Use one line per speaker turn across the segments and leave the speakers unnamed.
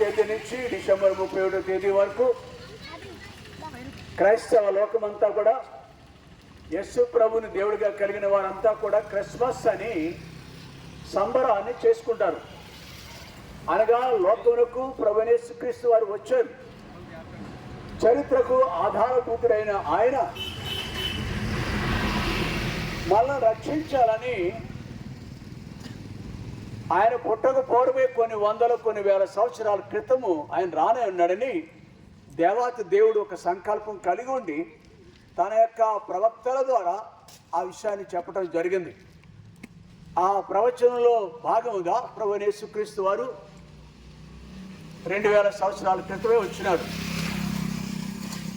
తేదీ నుంచి డిసెంబర్ ముప్పై ఒకటో తేదీ వరకు క్రైస్తవ లోకమంతా కూడా యస్సు ప్రభుని దేవుడిగా కలిగిన వారంతా కూడా క్రిస్మస్ అని సంబరాన్ని చేసుకుంటారు. అనగా లోకమునకు ప్రభునేసు క్రీస్తు వారు వచ్చారు. చరిత్రకు ఆధారభూతుడైన ఆయన మనల్ని రక్షించాలని ఆయన పుట్టకపోవడమే కొన్ని వందల కొన్ని వేల సంవత్సరాల క్రితము ఆయన రానే ఉన్నాడని దేవాతి దేవుడు ఒక సంకల్పం కలిగి ఉండి తన యొక్క ప్రవక్తల ద్వారా ఆ విషయాన్ని చెప్పడం జరిగింది. ఆ ప్రవచనంలో భాగముగా ప్రభు యేసుక్రీస్తు వారు రెండు వేల సంవత్సరాల క్రితమే వచ్చినాడు.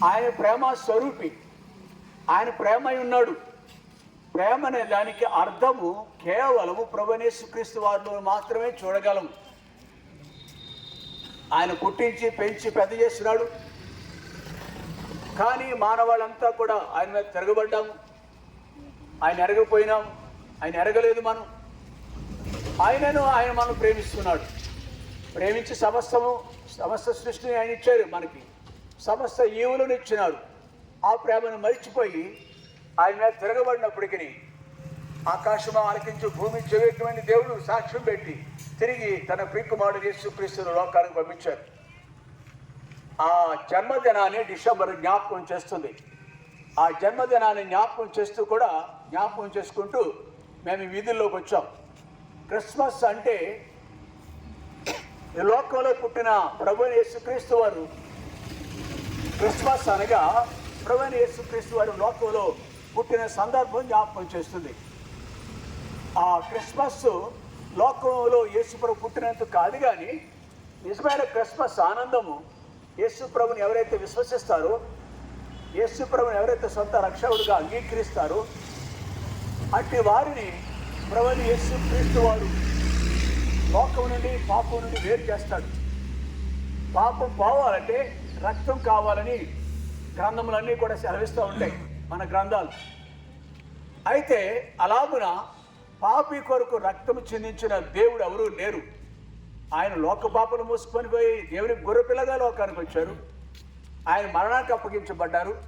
ఆయన ప్రేమ స్వరూపి. ఆయన ప్రేమ ఉన్నాడు. ప్రేమ అనే దానికి అర్థము కేవలము ప్రభనేసుక్రీస్తు వారిలో మాత్రమే చూడగలము. ఆయన పుట్టించి పెంచి పెద్ద చేస్తున్నాడు. కానీ మానవాళ్ళంతా కూడా ఆయన మీద తిరగబడ్డాము. ఆయన ఎరగపోయినాం ఆయన ఎరగలేదు మనం. ఆయనను ఆయన మనం ప్రేమిస్తున్నాడు. ప్రేమించి సమస్తము సమస్త సృష్టిని ఆయన ఇచ్చారు మనకి. సమస్త ఈవులను ఇచ్చినాడు. ఆ ప్రేమను మరిచిపోయి ఆయన మీద తిరగబడినప్పటికీ ఆకాశము ఆలకించు భూమి చెవేకమైన దేవుడు సాక్ష్యం పెట్టి తిరిగి తన ప్రియకుమారుడు యేసుక్రీస్తును లోకానికి పంపించారు. ఆ జన్మదినాన్ని డిసెంబర్ జ్ఞాపకం చేస్తుంది. ఆ జన్మదినాన్ని జ్ఞాపకం చేస్తూ కూడా జ్ఞాపకం చేసుకుంటూ మేము వీధుల్లోకి వచ్చాం. క్రిస్మస్ అంటే ఈ లోకంలో పుట్టిన ప్రభు యేసుక్రీస్తు వారు క్రిస్మస్ అనగా ప్రభు యేసుక్రీస్తు వారు లోకంలో పుట్టిన సందర్భం జ్ఞాపకం చేస్తుంది. ఆ క్రిస్మస్ లోకంలో యేసుప్రభు పుట్టినందుకు కాదు కానీ నిజమైన క్రిస్మస్ ఆనందము యేసుప్రభుని ఎవరైతే విశ్వసిస్తారో యేసుప్రభుని ఎవరైతే సొంత రక్షకుడిగా అంగీకరిస్తారో అట్టి వారిని ప్రభుని యేసు క్రీస్తు వారు లోకం నుండి పాపం నుండి వేరు చేస్తాడు. పాపం పోవాలంటే రక్తం కావాలని గ్రంథములన్నీ కూడా సెలవిస్తూ ఉంటాయి. మన గ్రంథాలు. అయితే అలాగున పాపి కొరకు రక్తము చిందించిన దేవుడు ఎవరూ లేరు. ఆయన లోక పాపను మూసుకొని పోయి దేవుని గొర్రెపిల్లగా లోకానికి వచ్చారు. ఆయన మరణానికి అప్పగించబడ్డారు.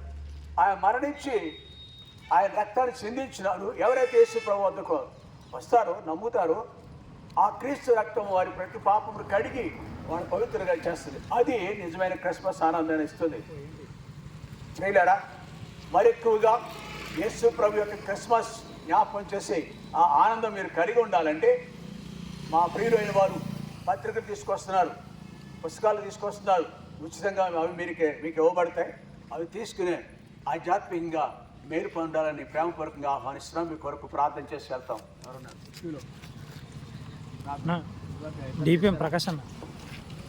ఆయన మరణించి ఆయన రక్తాన్ని చెందించినారు. ఎవరైతే యేసు ప్రభు వస్తారో నమ్ముతారో ఆ క్రీస్తు రక్తం వారి ప్రతి పాపమును కడిగి వారిని పవిత్రంగా చేస్తుంది. అది నిజమైన క్రిస్మస్ ఆనందాన్ని ఇస్తుంది. చేయలేరా మరి ఎక్కువగా యేసు ప్రభు యొక్క క్రిస్మస్ జ్ఞాపకం చేసే ఆ ఆనందం మీరు కలిగి ఉండాలంటే మా ప్రియులైన వారు పత్రికలు తీసుకొస్తున్నారు పుస్తకాలు తీసుకొస్తున్నారు. ఉచితంగా అవి మీరికే మీకు ఇవ్వబడతాయి. అవి తీసుకునే ఆధ్యాత్మికంగా మేలు పొందాలని ప్రేమపూర్వకంగా ఆహ్వానిస్తున్నాం. మీ కొరకు ప్రార్థన చేసి వెళ్తాం.
డిపిఎం ప్రకాష్ అన్న.